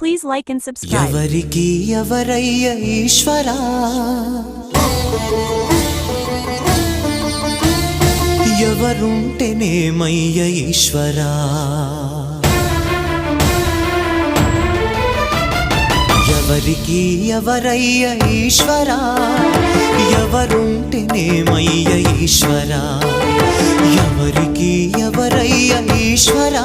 Please like and subscribe ఎవరికి ఎవరయ్య ఈశ్వరా? ఎవరుంటేనేమయ్య ఈశ్వరా? ఎవరికి ఎవరయ్య ఈశ్వరా? ఎవరుంటేనేమయ్య ఈశ్వరా? ఎవరికి ఎవరయ్య ఈశ్వరా?